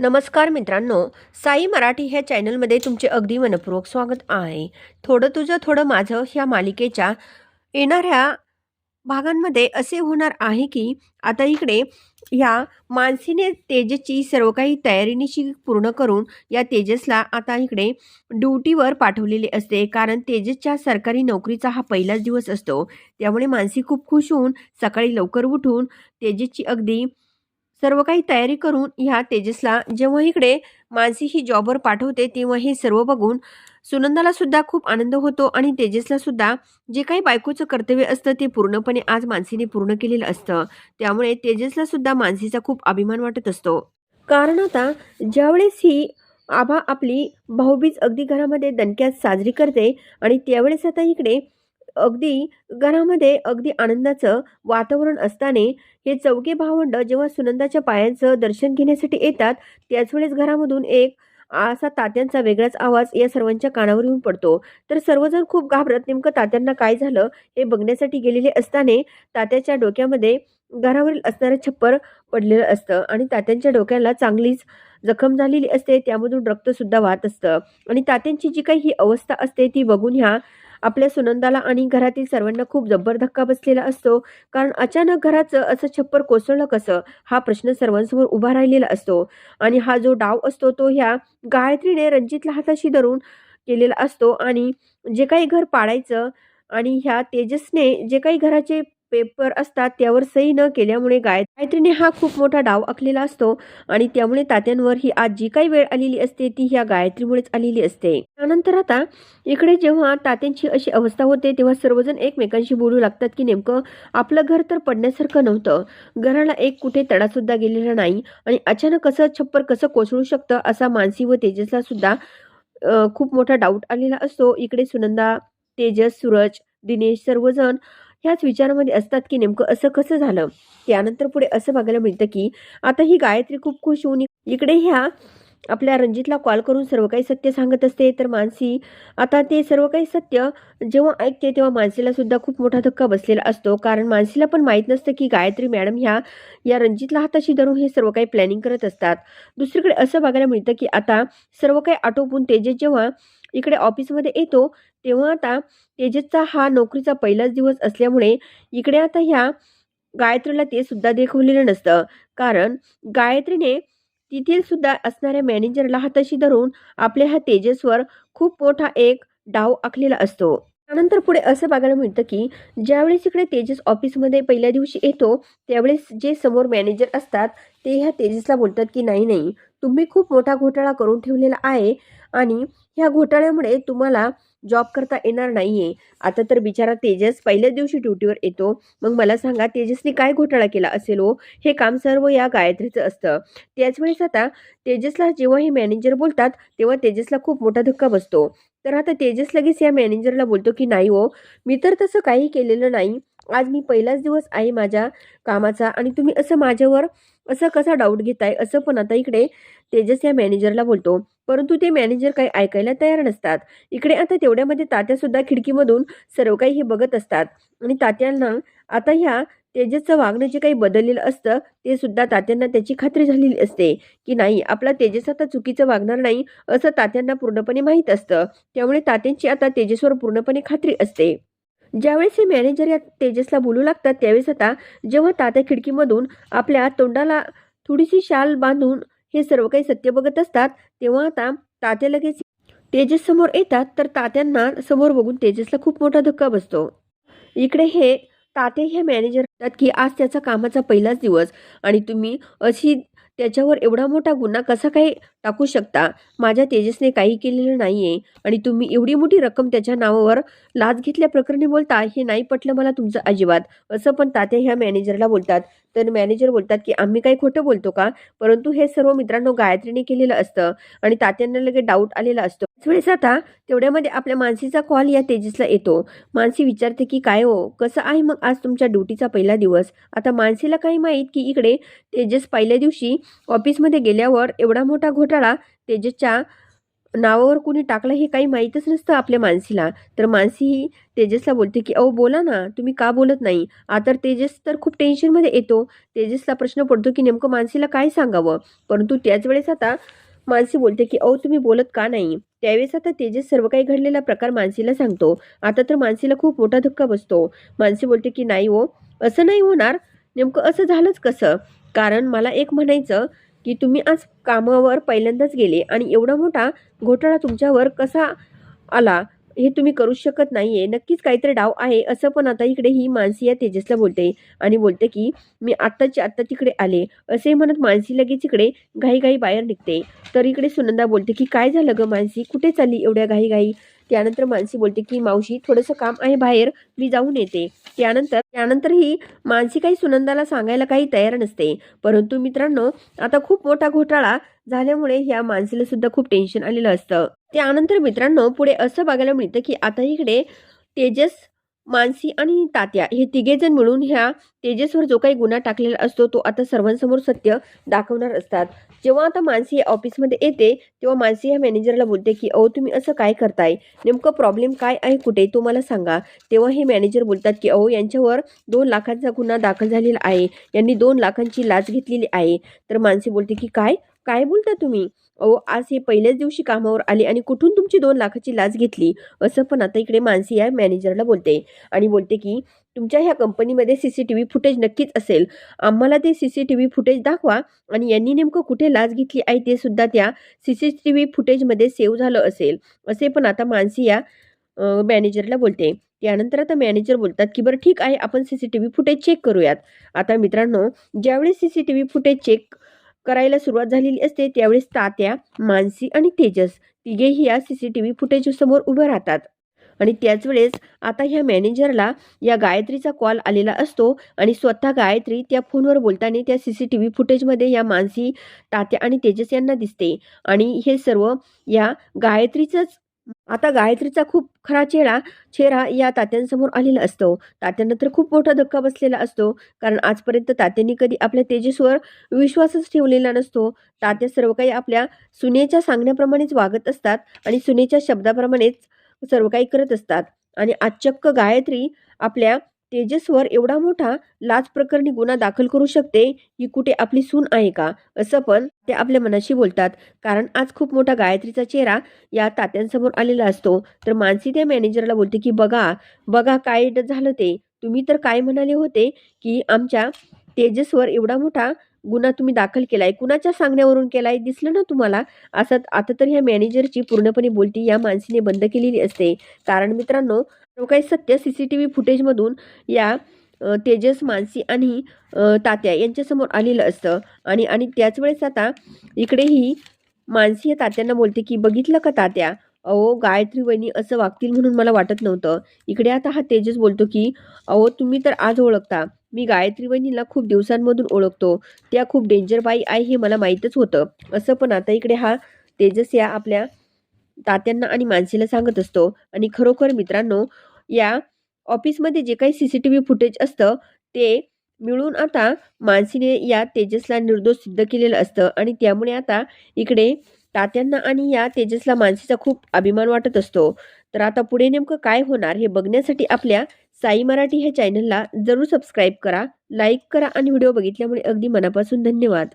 नमस्कार मित्रांनो साई मराठी ह्या चॅनलमध्ये तुमचे अगदी मनपूर्वक स्वागत आहे. थोडं तुझं थोडं माझं ह्या मालिकेच्या येणाऱ्या भागांमध्ये असे होणार आहे की आता इकडे ह्या मानसीने तेजसची सर्व काही तयारीनिशी पूर्ण करून या तेजसला आता इकडे ड्युटीवर पाठवलेले असते. कारण तेजसच्या सरकारी नोकरीचा हा पहिलाच दिवस असतो. त्यामुळे मानसी खूप खुश होऊन सकाळी लवकर उठून तेजसची अगदी सर्व काही तयारी करून ह्या तेजसला जेव्हा इकडे मानसी ही जॉबवर पाठवते तेव्हा हे सर्व बघून सुनंदाला सुद्धा खूप आनंद होतो आणि तेजसला सुद्धा जे काही बायकोचं कर्तव्य असतं ते पूर्णपणे आज मानसीने पूर्ण केलेलं असतं. त्यामुळे तेजसला सुद्धा मानसीचा खूप अभिमान वाटत असतो. कारण आता ज्यावेळेस ही आभा आपली भाऊबीज अगदी घरामध्ये दणक्यात साजरी करते आणि त्यावेळेस आता इकडे अगदी घरामध्ये अगदी आनंदाचं वातावरण असताना हे चौके भावंड जेव्हा सुनंदाच्या पायांचं दर्शन घेण्यासाठी येतात त्याच वेळेस घरामधून एक असा तात्यांचा वेगळाच आवाज या सर्वांच्या कानावर येऊन पडतो. तर सर्वजण खूप घाबरत नेमकं तात्यांना काय झालं हे बघण्यासाठी गेलेले असताना तात्याच्या डोक्यामध्ये घरावरील असणारं छप्पर पडलेलं असतं आणि तात्यांच्या डोक्याला चांगलीच जखम झालेली असते त्यामधून रक्तसुद्धा वाहत असतं. आणि तात्यांची जी काही ही अवस्था असते ती बघून ह्या आपल्या सुनंदाला आणि घरातील सर्वांना खूप जब्बर धक्का बसलेला असतो. कारण अचानक घराचं असं छप्पर कोसळलं कसं? हा प्रश्न सर्वांसमोर उभा राहिलेला असतो. आणि हा जो डाव असतो तो ह्या गायत्रीने रणजितला हाताशी धरून केलेला असतो. आणि जे काही घर पाडायचं आणि ह्या तेजसने जे काही घराचे पेपर असतात त्यावर सही न केल्यामुळे गाय गायत्रीने हा खूप मोठा डाव आखलेला असतो आणि त्यामुळे तात्यांवर ही आज जी काही वेळ आलेली असते ती ह्या गायत्रीमुळेच आलेली असते. त्यानंतर आता इकडे जेव्हा तात्यांची अशी अवस्था होते तेव्हा सर्वजण एकमेकांशी बोलू लागतात की नेमकं आपलं घर तर पडण्यासारखं नव्हतं. घराला एक कुठे तडासुद्धा गेलेला नाही आणि अचानक असं छप्पर कसं कोसळू शकतं असा मानसी व तेजसला सुद्धा खूप मोठा डाऊट आलेला असतो. इकडे सुनंदा तेजस सूरज दिनेश सर्वजण ह्याच विचारामध्ये असतात की नेमकं असं कसं झालं? त्यानंतर पुढे असं बघायला मिळतं की आता ही गायत्री खूप खुश होऊन इकडे ह्या आपल्या रणजितला कॉल करून सर्व काही सत्य सांगत असते. तर मानसी आता ते सर्व काही सत्य जेव्हा ऐकते तेव्हा मानसीला सुद्धा खूप मोठा धक्का बसलेला असतो. कारण मानसीला पण माहीत नसतं की गायत्री मॅडम ह्या या रणजितला हाताशी धरून हे सर्व काही प्लॅनिंग करत असतात. दुसरीकडे असं बघायला मिळतं की आता सर्व काही आटोपून तेजस जेव्हा इकडे ऑफिसमध्ये येतो तेव्हा आता तेजसचा हा नोकरीचा पहिलाच दिवस असल्यामुळे इकडे आता ह्या गायत्रीला ते सुद्धा देखवलेलं नसतं. कारण गायत्रीने तेथील सुद्धा असणाऱ्या मॅनेजरला हाताशी धरून आपल्या ह्या तेजसवर खूप मोठा एक डाव आखलेला असतो. त्यानंतर पुढे असं बघायला मिळतं की ज्यावेळेस इकडे तेजस ऑफिसमध्ये पहिल्या दिवशी येतो त्यावेळेस जे समोर मॅनेजर असतात ते ह्या तेजसला बोलतात की नाही नाही तुम्ही खूप मोठा घोटाळा करून ठेवलेला आहे. आणि ह्या घोटाळ्यामुळे तुम्हाला जॉब करता येणार नाहीये. आता तर बिचारा तेजस पहिल्याच दिवशी ड्युटीवर येतो. मग मला सांगा तेजसने काय घोटाळा केला असेल हो? हे काम सर्व या गायत्रीचं असतं. त्याच वेळेस आता तेजसला जेव्हा हे मॅनेजर बोलतात तेव्हा तेजसला खूप मोठा धक्का बसतो. तर आता तेजस लगेच या मॅनेजरला बोलतो की नाही हो मी तर तसं काही केलेलं नाही. आज मी पहिलाच दिवस आहे माझ्या कामाचा आणि तुम्ही असं माझ्यावर असं कसा डाऊट घेताय? असं पण आता इकडे तेजस या मॅनेजरला बोलतो परंतु ते मॅनेजर काही ऐकायला तयार नसतात. इकडे आता तेवढ्यामध्ये तात्यासुद्धा खिडकीमधून सर्व काही हे बघत असतात. आणि तात्यांना आता ह्या तेजसचं वागणं जे काही बदललेलं असतं ते सुद्धा तात्यांना त्याची खात्री झालेली असते की नाही आपला तेजस आता चुकीचं वागणार नाही असं तात्यांना पूर्णपणे माहीत असतं. त्यामुळे तात्यांची आता तेजसवर पूर्णपणे खात्री असते. ज्यावेळेस हे मॅनेजर या तेजसला बोलू लागतात त्यावेळेस आता जेव्हा तात्या खिडकीमधून आपल्या तोंडाला थोडीशी शाल बांधून हे सर्व काही सत्य बघत असतात तेव्हा आता तात्या लगेच तेजस समोर येतात तर तात्यांना समोर बघून तेजसला खूप मोठा धक्का बसतो. इकडे हे ताते हे मॅनेजर म्हणतात की आज त्याचा कामाचा पहिलाच दिवस आणि तुम्ही अशी त्याच्यावर एवढा मोठा गुन्हा कसा काही टाकू शकता? माझ्या तेजसने काही केलेलं नाही आहे आणि तुम्ही एवढी मोठी रक्कम त्याच्या नावावर लाच घेतल्या प्रकरणी बोलता हे नाही पटलं मला तुमचं अजिबात. असं पण तात्या ह्या मॅनेजरला बोलतात. तर मॅनेजर बोलतात की आम्ही काही खोटं बोलतो का? परंतु हे सर्व मित्रांनो गायत्रीने केलेलं असतं. आणि तात्यांना लगेच डाऊट आलेला असतो. वेळेस आता तेवढ्यामध्ये आपल्या मानसीचा कॉल या तेजसला येतो. मानसी विचारते की काय हो? कसं आहे मग आज तुमच्या ड्युटीचा पहिला दिवस? आता मानसीला काही माहीत की इकडे तेजस पहिल्या दिवशी ऑफिसमध्ये गेल्यावर एवढा मोठा घोटाळा तेजसच्या नावावर कुणी टाकलं हे काही माहीतच नसतं आपल्या मानसीला. तर मानसी ही तेजसला बोलते की अहो बोला ना तुम्ही का बोलत नाही? आता तेजस तर खूप टेन्शनमध्ये येतो. तेजसला प्रश्न पडतो की नेमकं मानसीला काय सांगावं? परंतु त्याच वेळेस आता मानसी बोलते की अहो तुम्ही बोलत का नाही? त्यावेळेस आता तेजस सर्व काही घडलेला प्रकार मानसीला सांगतो. आता तर मानसीला खूप मोठा धक्का बसतो. मानसी बोलते की नाही हो असं नाही होणार. नेमकं असं झालंच कसं? कारण मला एक म्हणायचं की तुम्ही आज कामावर पहिल्यांदाच गेले आणि एवढा मोठा घोटाळा तुमच्यावर कसा आला? हे तुम्ही करू शकत नाहीये. नक्कीच काहीतरी डाव आहे. असं पण आता इकडे ही मानसी या तेजसला बोलते आणि बोलते की मी आत्ताच्या आत्ता तिकडे आले. असे म्हणत मानसी लगेच इकडे घाईघाई बाहेर निघते. तर इकडे सुनंदा बोलते की काय झालं ग मानसी? कुठे चालली एवढ्या घाईघाई? त्यानंतर मानसी बोलते की मावशी थोडंसं काम आहे बाहेर मी जाऊन येते. त्यानंतर त्यानंतरही मानसी काही सुनंदाला सांगायला काही तयार नसते. परंतु मित्रांनो आता खूप मोठा घोटाळा झाल्यामुळे ह्या मानसीला सुद्धा खूप टेन्शन आलेलं असतं. त्यानंतर मित्रांनो पुढे असं बघायला मिळतं की आता इकडे तेजस मानसी आणि तात्या हे तिघेजण मिळून ह्या तेजसवर जो काही गुन्हा टाकलेला असतो तो आता सर्वांसमोर सत्य दाखवणार असतात. जेव्हा आता मानसी या ऑफिसमध्ये येते तेव्हा मानसी ह्या मॅनेजरला बोलते की अहो तुम्ही असं काय करताय? नेमकं प्रॉब्लेम काय आहे कुठे? तो मला सांगा. तेव्हा हे मॅनेजर बोलतात की अहो यांच्यावर दोन लाखांचा गुन्हा दाखल झालेला आहे. यांनी दोन लाखांची लाच घेतलेली आहे. तर मानसी बोलते की काय? काय बोलता तुम्ही? अहो आज हे पहिल्याच दिवशी कामावर आले आणि कुठून तुमची दोन लाखाची लाच घेतली? असं पण आता इकडे मानसी या मॅनेजरला बोलते आणि बोलते की तुमच्या ह्या कंपनीमध्ये C C T V footage नक्कीच असेल. आम्हाला ते C C T V footage दाखवा आणि यांनी नेमकं कुठे लाच घेतली आहे ते सुद्धा त्या सी सी टी व्ही फुटेजमध्ये सेव्ह झालं असेल. असे पण आता मानसी या मॅनेजरला बोलते. त्यानंतर आता मॅनेजर बोलतात की बरं ठीक आहे आपण C C T V footage check करूयात. आता मित्रांनो ज्यावेळेस C C T V footage check करायला सुरुवात झालेली असते त्यावेळेस तात्या मानसी आणि तेजस तिघेही या C C T V footage समोर उभं राहतात. आणि त्याच वेळेस आता ह्या मॅनेजरला या गायत्रीचा कॉल आलेला असतो आणि स्वतः गायत्री त्या फोनवर बोलताना त्या सी सी टी व्ही फुटेजमध्ये या मानसी तात्या आणि तेजस यांना दिसते. आणि हे सर्व या गायत्रीचंच आता गायत्रीचा खूप खरा चेहरा चेहरा या तात्यांसमोर आलेला असतो. तात्यांना तर खूप मोठा धक्का बसलेला असतो. कारण आजपर्यंत तात्यांनी कधी आपल्या तेजसवर विश्वासच ठेवलेला नसतो. तात्या सर्व काही आपल्या सुनेच्या सांगण्याप्रमाणेच वागत असतात आणि सुनेच्या शब्दाप्रमाणेच सर्व काही करत असतात. आणि आज चक्क गायत्री आपल्या तेजसवर एवढा मोठा लाच प्रकरणी गुन्हा दाखल करू शकते ही कुठे आपली सून आहे का? असं पण ते आपल्या मनाशी बोलतात. कारण आज खूप मोठा गायत्रीचा चेहरा या तात्यांसमोर आलेला असतो. तर मानसी त्या मॅनेजरला बोलते की बघा बघा काय ड- झालं ते. तुम्ही तर काय म्हणाले होते की आमच्या तेजसवर एवढा मोठा गुन्हा तुम्ही दाखल केलाय. कुणाच्या सांगण्यावरून केलाय? दिसलं ना तुम्हाला? असं आता तर ह्या मॅनेजरची पूर्णपणे बोलती या माणसीने बंद केलेली असते. कारण मित्रांनो काही सत्य सी सी टी व्ही फुटेजमधून या तेजस मानसी आणि तात्या यांच्यासमोर आलेलं असतं. आणि आणि त्याच वेळेस आता इकडेही मानसी या तात्यांना बोलते की बघितलं का तात्या? अहो गायत्री वहिनी असं वागतील म्हणून मला वाटत नव्हतं. इकडे आता हा तेजस बोलतो की अहो तुम्ही तर आज ओळखता. मी गायत्री वहिनीला खूप दिवसांमधून ओळखतो. त्या खूप डेंजर बाई आहे हे मला माहीतच होतं. असं पण आता इकडे हा तेजस या आपल्या तात्यांना आणि मानसीला सांगत असतो. आणि खरोखर मित्रांनो या ऑफिसमध्ये जे काही C C T V footage असतं ते मिळून आता मानसीने या तेजसला निर्दोष सिद्ध केलेलं असतं आणि त्यामुळे आता इकडे तात्यांना आणि या तेजसला मानसीचा खूप अभिमान वाटत असतो. तर आता पुढे नेमकं काय होणार हे बघण्यासाठी आपल्या साई मराठी ह्या चॅनलला जरूर सबस्क्राईब करा लाईक करा आणि व्हिडिओ बघितल्यामुळे अगदी मनापासून धन्यवाद.